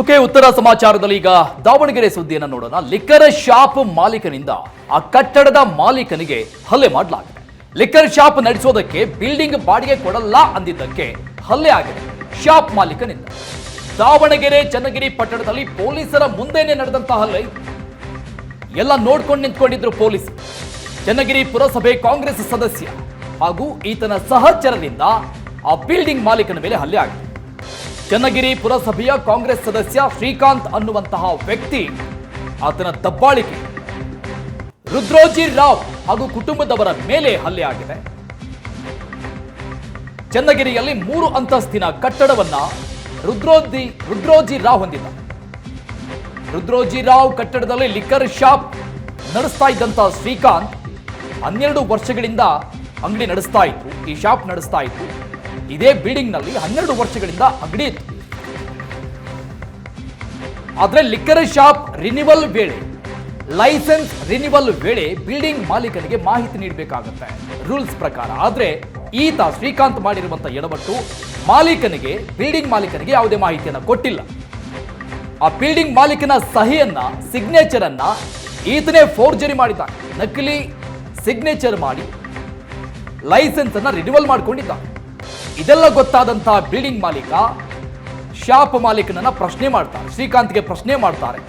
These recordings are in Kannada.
ಓಕೆ, ಉತ್ತರ ಸಮಾಚಾರದಲ್ಲಿ ಈಗ ದಾವಣಗೆರೆ ಸುದ್ದಿಯನ್ನು ನೋಡೋಣ. ಲಿಕ್ಕರ್ ಶಾಪ್ ಮಾಲೀಕನಿಂದ ಆ ಕಟ್ಟಡದ ಮಾಲೀಕನಿಗೆ ಹಲ್ಲೆ ಮಾಡಲಾಗಿದೆ. ಲಿಕ್ಕರ್ ಶಾಪ್ ನಡೆಸೋದಕ್ಕೆ ಬಿಲ್ಡಿಂಗ್ ಬಾಡಿಗೆ ಕೊಡಲ್ಲ ಅಂದಿದ್ದಕ್ಕೆ ಹಲ್ಲೆ ಆಗಿದೆ ಶಾಪ್ ಮಾಲೀಕನಿಂದ. ದಾವಣಗೆರೆ, ಚನ್ನಗಿರಿ ಪಟ್ಟಣದಲ್ಲಿ ಪೊಲೀಸರ ಮುಂದೆನೆ ನಡೆದಂತಹ ಹಲ್ಲೆ ಎಲ್ಲ ನೋಡ್ಕೊಂಡು ನಿಂತ್ಕೊಂಡಿದ್ರು ಪೊಲೀಸ್. ಚನ್ನಗಿರಿ ಪುರಸಭೆ ಕಾಂಗ್ರೆಸ್ ಸದಸ್ಯ ಹಾಗೂ ಈತನ ಸಹಚರರಿಂದ ಆ ಬಿಲ್ಡಿಂಗ್ ಮಾಲೀಕನ ಮೇಲೆ ಹಲ್ಲೆ ಆಗಿದೆ. ಚನ್ನಗಿರಿ ಪುರಸಭೆಯ ಕಾಂಗ್ರೆಸ್ ಸದಸ್ಯ ಶ್ರೀಕಾಂತ್ ಅನ್ನುವಂತಹ ವ್ಯಕ್ತಿ ಆತನ ದಬ್ಬಾಳಿಕೆ. ರುದ್ರೋಜಿ ರಾವ್ ಹಾಗೂ ಕುಟುಂಬದವರ ಮೇಲೆ ಹಲ್ಲೆ ಆಗಿದೆ. ಚನ್ನಗಿರಿಯಲ್ಲಿ ಮೂರು ಅಂತಸ್ತಿನ ಕಟ್ಟಡವನ್ನ ರುದ್ರೋಜಿ ರುದ್ರೋಜಿ ರಾವ್ ಹೊಂದಿದ್ದ. ರುದ್ರೋಜಿ ರಾವ್ ಕಟ್ಟಡದಲ್ಲಿ ಲಿಕ್ಕರ್ ಶಾಪ್ ನಡೆಸ್ತಾ ಇದ್ದಂತ ಶ್ರೀಕಾಂತ್ ಹನ್ನೆರಡು ವರ್ಷಗಳಿಂದ ಅಂಗಡಿ ನಡೆಸ್ತಾ ಇತ್ತು ಈ ಶಾಪ್ ನಡೆಸ್ತಾ ಇತ್ತು ಇದೇ ಬಿಲ್ಡಿಂಗ್ನಲ್ಲಿ ಹನ್ನೆರಡು ವರ್ಷಗಳಿಂದ ಅಂಗಡಿ ಇತ್ತು. ಆದ್ರೆ ಲಿಕ್ಕರ್ ಶಾಪ್ ರಿನಿವಲ್ ವೇಳೆ, ಲೈಸೆನ್ಸ್ ರಿನಿವಲ್ ವೇಳೆ ಬಿಲ್ಡಿಂಗ್ ಮಾಲೀಕನಿಗೆ ಮಾಹಿತಿ ನೀಡಬೇಕಾಗುತ್ತೆ. ರೂಲ್ಸ್ ಪ್ರಕಾರ ಆದ್ರೆ ಈತ ಶ್ರೀಕಾಂತ್ ಮಾಡಿರುವಂಥ ಎಡವಟ್ಟು ಮಾಲೀಕನಿಗೆ, ಬಿಲ್ಡಿಂಗ್ ಮಾಲೀಕನಿಗೆ ಯಾವುದೇ ಮಾಹಿತಿಯನ್ನು ಕೊಟ್ಟಿಲ್ಲ. ಆ ಬಿಲ್ಡಿಂಗ್ ಮಾಲೀಕನ ಸಹಿಯನ್ನ ಸಿಗ್ನೇಚರ್ ಅನ್ನ ಈತನೇ ಫೋರ್ಜರಿ ಮಾಡಿದ್ದ ನಕಲಿ ಸಿಗ್ನೇಚರ್ ಮಾಡಿ ಲೈಸೆನ್ಸ್ ಅನ್ನ ರಿನಿವಲ್ ಮಾಡ್ಕೊಂಡಿದ್ದ ಇದೆಲ್ಲ ಗೊತ್ತಾದಂತಹ ಬಿಲ್ಡಿಂಗ್ ಮಾಲೀಕ ಶಾಪ್ ಮಾಲೀಕನನ್ನ ಪ್ರಶ್ನೆ ಮಾಡ್ತಾರೆ ಶ್ರೀಕಾಂತ್ಗೆ ಪ್ರಶ್ನೆ ಮಾಡ್ತಾರೆ.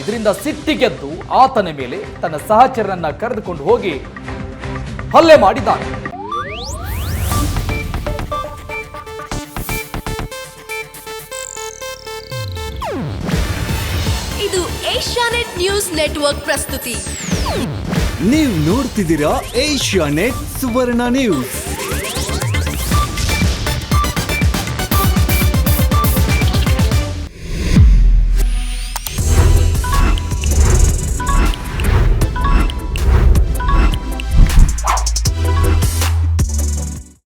ಇದರಿಂದ ಸಿಟ್ಟಿಗೆದ್ದು ಆತನ ಮೇಲೆ ತನ್ನ ಸಹಚರನನ್ನ ಕರೆದುಕೊಂಡು ಹೋಗಿ ಹಲ್ಲೆ ಮಾಡಿದ್ದಾನೆ ಇದು ಏಷ್ಯಾನೆಟ್ ನ್ಯೂಸ್ ನೆಟ್ವರ್ಕ್ ಪ್ರಸ್ತುತಿ. ನೀವು ನೋಡ್ತಿದ್ದೀರಾ ಏಷ್ಯಾ ನೆಟ್ ಸುವರ್ಣ ನ್ಯೂಸ್.